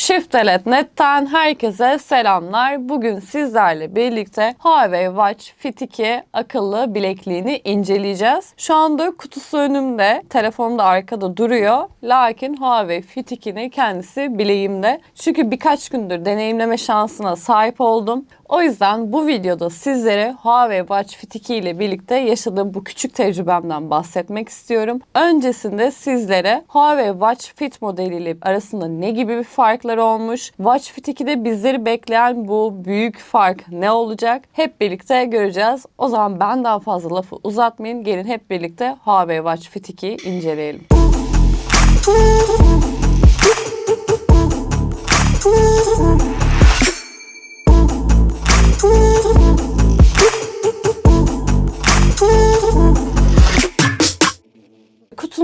Shift.net'ten herkese selamlar. Bugün sizlerle birlikte Huawei Watch Fit 2 akıllı bilekliğini inceleyeceğiz. Şu anda kutusu önümde, telefonum da arkada duruyor. Lakin Huawei Fit 2'nin kendisi bileğimde. Çünkü birkaç gündür deneyimleme şansına sahip oldum. O yüzden bu videoda sizlere Huawei Watch Fit 2 ile birlikte yaşadığım bu küçük tecrübemden bahsetmek istiyorum. Öncesinde sizlere Huawei Watch Fit modeliyle arasında ne gibi bir farklar olmuş, Watch Fit 2'de bizleri bekleyen bu büyük fark ne olacak hep birlikte göreceğiz. O zaman ben daha fazla lafı uzatmayın. Gelin hep birlikte Huawei Watch Fit 2'yi inceleyelim.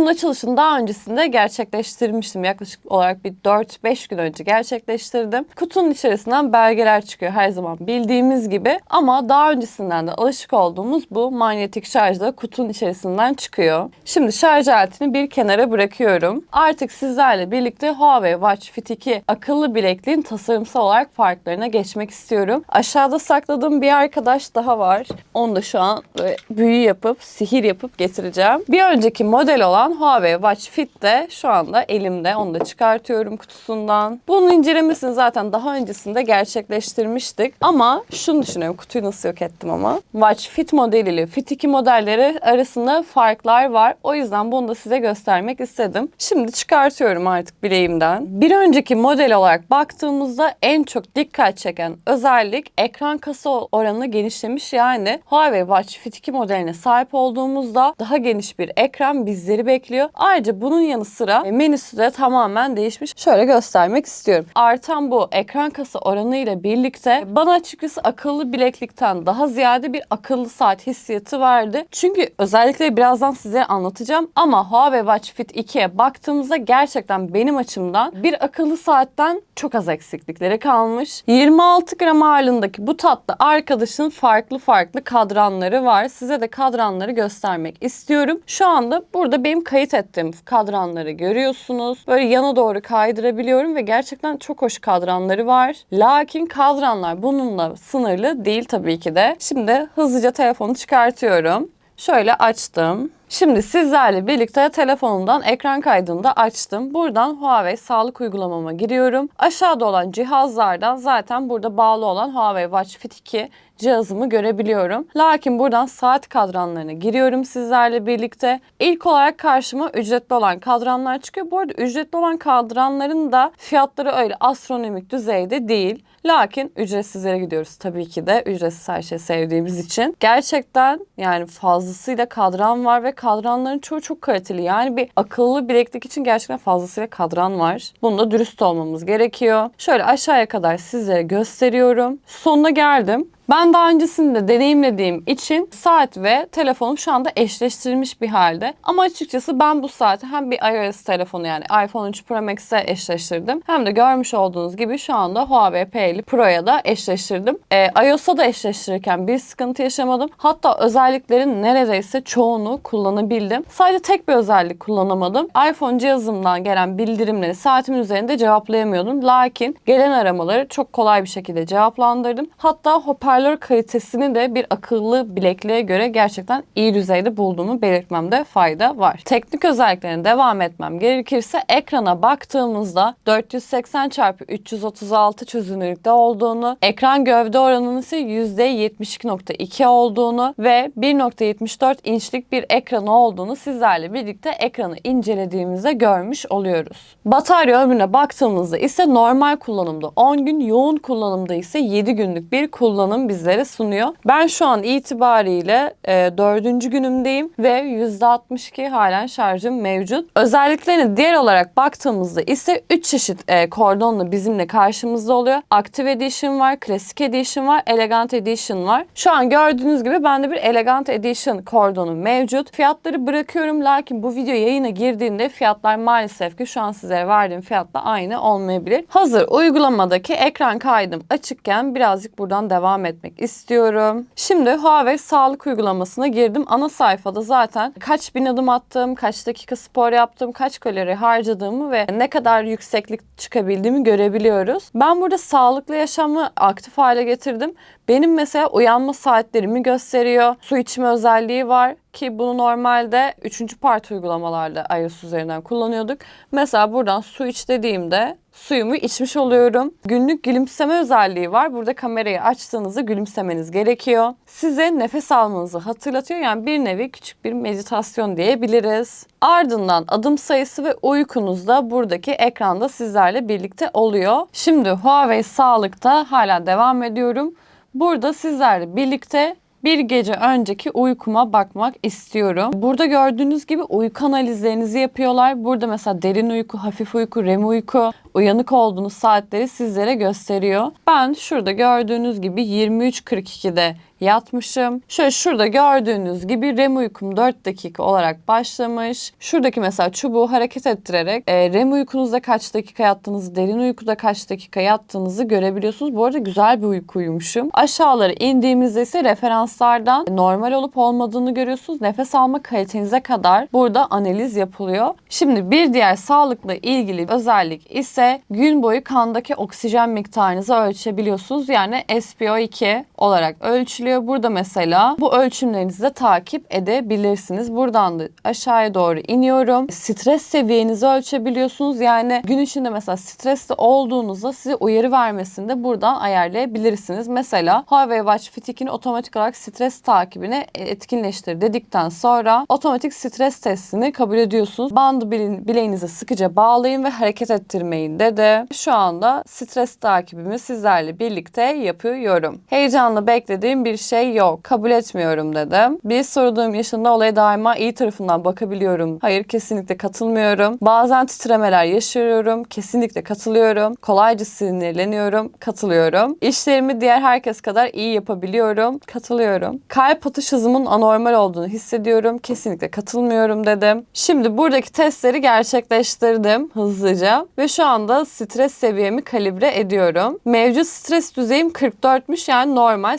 Kutunun açılışını daha öncesinde gerçekleştirmiştim. Yaklaşık olarak bir 4-5 gün önce gerçekleştirdim. Kutunun içerisinden belgeler çıkıyor her zaman bildiğimiz gibi. Ama daha öncesinden de alışık olduğumuz bu manyetik şarj da kutunun içerisinden çıkıyor. Şimdi şarj aletini bir kenara bırakıyorum. Artık sizlerle birlikte Huawei Watch Fit 2 akıllı bilekliğin tasarımsal olarak farklarına geçmek istiyorum. Aşağıda sakladığım bir arkadaş daha var. Onu da şu an büyü yapıp, sihir yapıp getireceğim. Bir önceki model olan Huawei Watch Fit de şu anda elimde. Onu da çıkartıyorum kutusundan. Bunun incelemesini zaten daha öncesinde gerçekleştirmiştik. Ama şunu düşünüyorum. Kutuyu nasıl yok ettim ama. Watch Fit modeliyle Fit 2 modelleri arasında farklar var. O yüzden bunu da size göstermek istedim. Şimdi çıkartıyorum artık bileğimden. Bir önceki model olarak baktığımızda en çok dikkat çeken özellik ekran kasa oranı genişlemiş. Yani Huawei Watch Fit 2 modeline sahip olduğumuzda daha geniş bir ekran bizleri bekliyor. Ayrıca bunun yanı sıra e, menüsü de tamamen değişmiş. Şöyle göstermek istiyorum. Artan bu ekran kasa oranı ile birlikte bana açıkçası akıllı bileklikten daha ziyade bir akıllı saat hissiyatı verdi. Çünkü özellikle birazdan size anlatacağım ama Huawei Watch Fit 2'ye baktığımızda gerçekten benim açımdan bir akıllı saatten çok az eksiklikleri kalmış. 26 gram ağırlığındaki bu tatlı arkadaşın farklı farklı kadranları var. Size de kadranları göstermek istiyorum. Şu anda burada benim ettiğim kadranları görüyorsunuz. Böyle yana doğru kaydırabiliyorum ve gerçekten çok hoş kadranları var. Lakin kadranlar bununla sınırlı değil tabii ki de. Şimdi hızlıca telefonu çıkartıyorum. Şöyle açtım. Şimdi sizlerle birlikte telefonumdan ekran kaydını da açtım. Buradan Huawei sağlık uygulamama giriyorum. Aşağıda olan cihazlardan zaten burada bağlı olan Huawei Watch Fit 2 cihazımı görebiliyorum. Lakin buradan saat kadranlarına giriyorum sizlerle birlikte. İlk olarak karşıma ücretli olan kadranlar çıkıyor. Bu arada ücretli olan kadranların da fiyatları öyle astronomik düzeyde değil. Lakin ücretsizlere gidiyoruz tabii ki de. Ücretsiz her şeyi sevdiğimiz için. Gerçekten yani fazlasıyla kadran var ve kadranların çoğu çok kaliteli. Yani bir akıllı bileklik için gerçekten fazlasıyla kadran var. Bunda dürüst olmamız gerekiyor. Şöyle aşağıya kadar sizlere gösteriyorum. Sonuna geldim. Ben daha öncesinde deneyimlediğim için saat ve telefonum şu anda eşleştirilmiş bir halde. Ama açıkçası ben bu saati hem bir iOS telefonu yani iPhone 3 Pro Max'e eşleştirdim. Hem de görmüş olduğunuz gibi şu anda Huawei P50 Pro'ya da eşleştirdim. Ee, iOS'a da eşleştirirken bir sıkıntı yaşamadım. Hatta özelliklerin neredeyse çoğunu kullanabildim. Sadece tek bir özellik kullanamadım. iPhone cihazımdan gelen bildirimleri saatimin üzerinde cevaplayamıyordum. Lakin gelen aramaları çok kolay bir şekilde cevaplandırdım. Hatta hoparlör hoparlör kalitesini de bir akıllı bilekliğe göre gerçekten iyi düzeyde bulduğumu belirtmemde fayda var. Teknik özelliklerine devam etmem gerekirse ekrana baktığımızda 480 x 336 çözünürlükte olduğunu, ekran gövde oranının ise %72.2 olduğunu ve 1.74 inçlik bir ekranı olduğunu sizlerle birlikte ekranı incelediğimizde görmüş oluyoruz. Batarya ömrüne baktığımızda ise normal kullanımda 10 gün, yoğun kullanımda ise 7 günlük bir kullanım bizlere sunuyor. Ben şu an itibariyle e, 4. günümdeyim ve %62 halen şarjım mevcut. Özelliklerine diğer olarak baktığımızda ise 3 çeşit e, kordonla bizimle karşımızda oluyor. Active Edition var, Classic Edition var, Elegant Edition var. Şu an gördüğünüz gibi bende bir Elegant Edition kordonu mevcut. Fiyatları bırakıyorum lakin bu video yayına girdiğinde fiyatlar maalesef ki şu an sizlere verdiğim fiyatla aynı olmayabilir. Hazır uygulamadaki ekran kaydım açıkken birazcık buradan devam et etmek istiyorum. Şimdi Huawei sağlık uygulamasına girdim. Ana sayfada zaten kaç bin adım attım, kaç dakika spor yaptım, kaç kalori harcadığımı ve ne kadar yükseklik çıkabildiğimi görebiliyoruz. Ben burada sağlıklı yaşamı aktif hale getirdim. Benim mesela uyanma saatlerimi gösteriyor. Su içme özelliği var ki bunu normalde 3. parti uygulamalarda iOS üzerinden kullanıyorduk. Mesela buradan su iç dediğimde suyumu içmiş oluyorum. Günlük gülümseme özelliği var. Burada kamerayı açtığınızda gülümsemeniz gerekiyor. Size nefes almanızı hatırlatıyor. Yani bir nevi küçük bir meditasyon diyebiliriz. Ardından adım sayısı ve uykunuz da buradaki ekranda sizlerle birlikte oluyor. Şimdi Huawei Sağlık'ta hala devam ediyorum. Burada sizlerle birlikte bir gece önceki uykuma bakmak istiyorum. Burada gördüğünüz gibi uyku analizlerinizi yapıyorlar. Burada mesela derin uyku, hafif uyku, REM uyku, uyanık olduğunuz saatleri sizlere gösteriyor. Ben şurada gördüğünüz gibi 23.42'de yatmışım. Şöyle şurada gördüğünüz gibi REM uykum 4 dakika olarak başlamış. Şuradaki mesela çubuğu hareket ettirerek e, REM uykunuzda kaç dakika yattığınızı, derin uykuda kaç dakika yattığınızı görebiliyorsunuz. Bu arada güzel bir uyku uyumuşum. Aşağılara indiğimizde ise referanslardan normal olup olmadığını görüyorsunuz. Nefes alma kalitenize kadar burada analiz yapılıyor. Şimdi bir diğer sağlıkla ilgili özellik ise gün boyu kandaki oksijen miktarınızı ölçebiliyorsunuz. Yani SpO2 olarak ölçülüyor. Burada mesela bu ölçümlerinizi de takip edebilirsiniz. Buradan da aşağıya doğru iniyorum. Stres seviyenizi ölçebiliyorsunuz. Yani gün içinde mesela stresli olduğunuzda size uyarı vermesini de buradan ayarlayabilirsiniz. Mesela Huawei Watch Fit 2'nin otomatik olarak stres takibini etkinleştir dedikten sonra otomatik stres testini kabul ediyorsunuz. Bandı bileğinize sıkıca bağlayın ve hareket ettirmeyin dedi. Şu anda stres takibimi sizlerle birlikte yapıyorum. Heyecanla beklediğim bir şey yok. Kabul etmiyorum dedim. Bir sorduğum yaşında olaya daima iyi tarafından bakabiliyorum. Hayır kesinlikle katılmıyorum. Bazen titremeler yaşıyorum. Kesinlikle katılıyorum. Kolayca sinirleniyorum. Katılıyorum. İşlerimi diğer herkes kadar iyi yapabiliyorum. Katılıyorum. Kalp atış hızımın anormal olduğunu hissediyorum. Kesinlikle katılmıyorum dedim. Şimdi buradaki testleri gerçekleştirdim hızlıca ve şu anda stres seviyemi kalibre ediyorum. Mevcut stres düzeyim 44'müş yani normal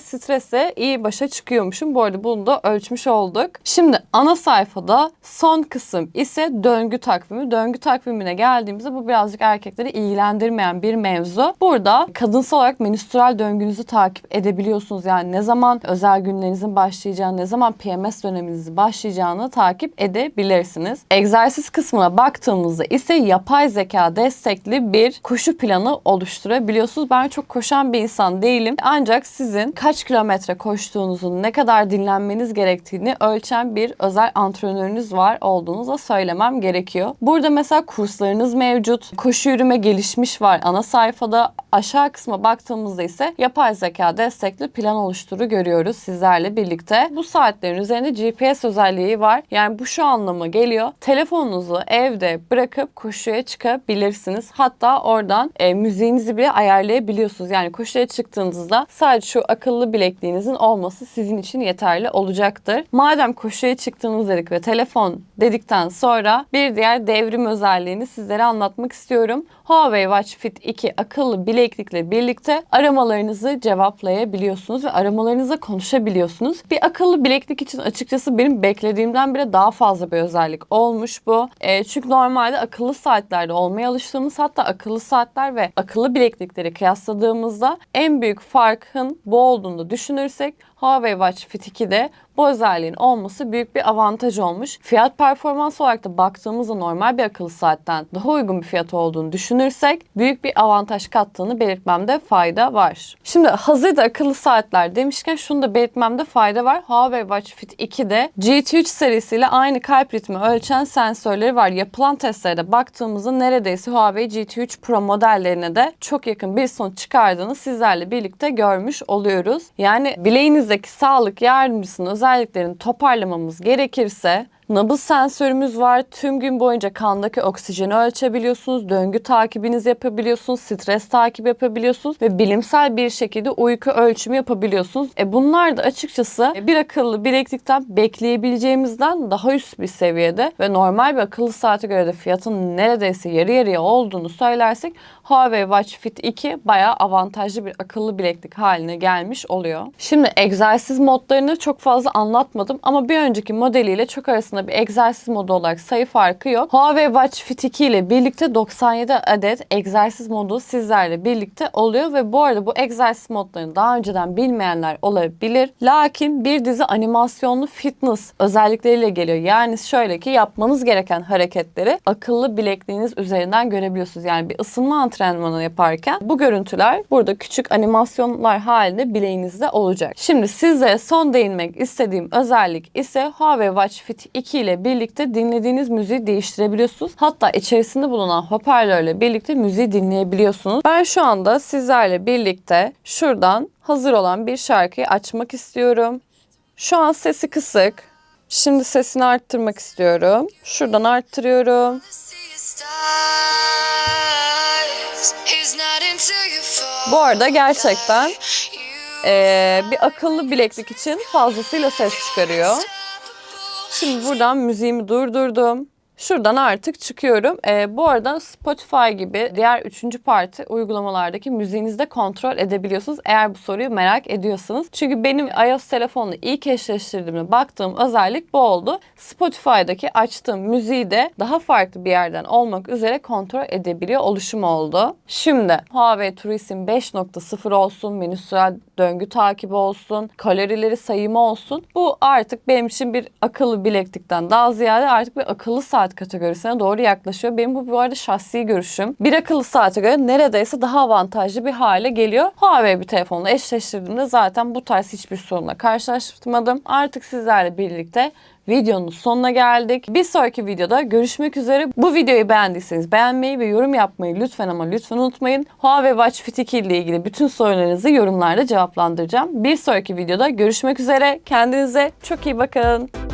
stresle iyi başa çıkıyormuşum. Bu arada bunu da ölçmüş olduk. Şimdi ana sayfada son kısım ise döngü takvimi. Döngü takvimine geldiğimizde bu birazcık erkekleri ilgilendirmeyen bir mevzu. Burada kadınsal olarak menstrual döngünüzü takip edebiliyorsunuz. Yani ne zaman özel günlerinizin başlayacağını, ne zaman PMS döneminizin başlayacağını takip edebilirsiniz. Egzersiz kısmına baktığımızda ise yapay zeka destekli bir koşu planı oluşturabiliyorsunuz. Ben çok koşan bir insan değilim. Ancak sizin kaç kilometre koştuğunuzu, ne kadar dinlenmeniz gerektiğini ölçen bir özel antrenörünüz var olduğunuzu da söylemem gerekiyor. Burada mesela kurslarınız mevcut. Koşu yürüme gelişmiş var ana sayfada. Aşağı kısma baktığımızda ise yapay zeka destekli plan oluşturu görüyoruz sizlerle birlikte. Bu saatlerin üzerinde GPS özelliği var. Yani bu şu anlama geliyor. Telefonunuzu evde bırakıp koşuya çıkabilirsiniz. Hatta oradan e, müziğinizi bile ayarlayabiliyorsunuz. Yani koşuya çıktığınızda sadece şu akıllı bilekliğinizin olması sizin için yeterli olacaktır. Madem koşuya çıktığınız dedik ve telefon dedikten sonra bir diğer devrim özelliğini sizlere anlatmak istiyorum. Huawei Watch Fit 2 akıllı bileklikle birlikte aramalarınızı cevaplayabiliyorsunuz ve aramalarınızla konuşabiliyorsunuz. Bir akıllı bileklik için açıkçası benim beklediğimden bile daha fazla bir özellik olmuş bu. E, çünkü normalde akıllı saatlerde olmaya alıştığımız hatta akıllı saatler ve akıllı bileklikleri kıyasladığımızda en büyük farkın bu olduğunu düşünürsek Huawei Watch Fit 2'de bu özelliğin olması büyük bir avantaj olmuş. Fiyat performans olarak da baktığımızda normal bir akıllı saatten daha uygun bir fiyat olduğunu düşünürsek büyük bir avantaj kattığını belirtmemde fayda var. Şimdi hazırda akıllı saatler demişken şunu da belirtmemde fayda var. Huawei Watch Fit 2'de GT3 serisiyle aynı kalp ritmi ölçen sensörleri var. Yapılan testlerde baktığımızda neredeyse Huawei GT3 Pro modellerine de çok yakın bir sonuç çıkardığını sizlerle birlikte görmüş oluyoruz. Yani bileğinizdeki sağlık yardımcısının özelliklerini toparlamamız gerekirse Nabız sensörümüz var. Tüm gün boyunca kandaki oksijeni ölçebiliyorsunuz. Döngü takibinizi yapabiliyorsunuz. Stres takibi yapabiliyorsunuz. Ve bilimsel bir şekilde uyku ölçümü yapabiliyorsunuz. E bunlar da açıkçası bir akıllı bileklikten bekleyebileceğimizden daha üst bir seviyede ve normal bir akıllı saate göre de fiyatın neredeyse yarı yarıya olduğunu söylersek Huawei Watch Fit 2 bayağı avantajlı bir akıllı bileklik haline gelmiş oluyor. Şimdi egzersiz modlarını çok fazla anlatmadım ama bir önceki modeliyle çok arasında bir egzersiz modu olarak sayı farkı yok. Huawei Watch Fit 2 ile birlikte 97 adet egzersiz modu sizlerle birlikte oluyor ve bu arada bu egzersiz modlarını daha önceden bilmeyenler olabilir. Lakin bir dizi animasyonlu fitness özellikleriyle geliyor. Yani şöyle ki yapmanız gereken hareketleri akıllı bilekliğiniz üzerinden görebiliyorsunuz. Yani bir ısınma antrenmanı yaparken bu görüntüler burada küçük animasyonlar halinde bileğinizde olacak. Şimdi size son değinmek istediğim özellik ise Huawei Watch Fit 2 ile birlikte dinlediğiniz müziği değiştirebiliyorsunuz. Hatta içerisinde bulunan hoparlörle birlikte müziği dinleyebiliyorsunuz. Ben şu anda sizlerle birlikte şuradan hazır olan bir şarkıyı açmak istiyorum. Şu an sesi kısık. Şimdi sesini arttırmak istiyorum. Şuradan arttırıyorum. Bu arada gerçekten eee, bir akıllı bileklik için fazlasıyla ses çıkarıyor. Şimdi buradan müziğimi durdurdum. Şuradan artık çıkıyorum. Ee, bu arada Spotify gibi diğer üçüncü parti uygulamalardaki müziğinizi de kontrol edebiliyorsunuz. Eğer bu soruyu merak ediyorsanız. Çünkü benim iOS telefonla ilk eşleştirdiğimde baktığım özellik bu oldu. Spotify'daki açtığım müziği de daha farklı bir yerden olmak üzere kontrol edebiliyor oluşum oldu. Şimdi Huawei Turism 5.0 olsun, menüsel döngü takibi olsun, kalorileri sayımı olsun. Bu artık benim için bir akıllı bileklikten daha ziyade artık bir akıllı saat kategorisine doğru yaklaşıyor. Benim bu bu arada şahsi görüşüm. Bir akıllı saate göre neredeyse daha avantajlı bir hale geliyor. Huawei bir telefonla eşleştirdiğimde zaten bu tarz hiçbir sorunla karşılaşmadım. Artık sizlerle birlikte videonun sonuna geldik. Bir sonraki videoda görüşmek üzere. Bu videoyu beğendiyseniz beğenmeyi ve yorum yapmayı lütfen ama lütfen unutmayın. Huawei Watch Fit 2 ile ilgili bütün sorularınızı yorumlarda cevaplandıracağım. Bir sonraki videoda görüşmek üzere. Kendinize çok iyi bakın.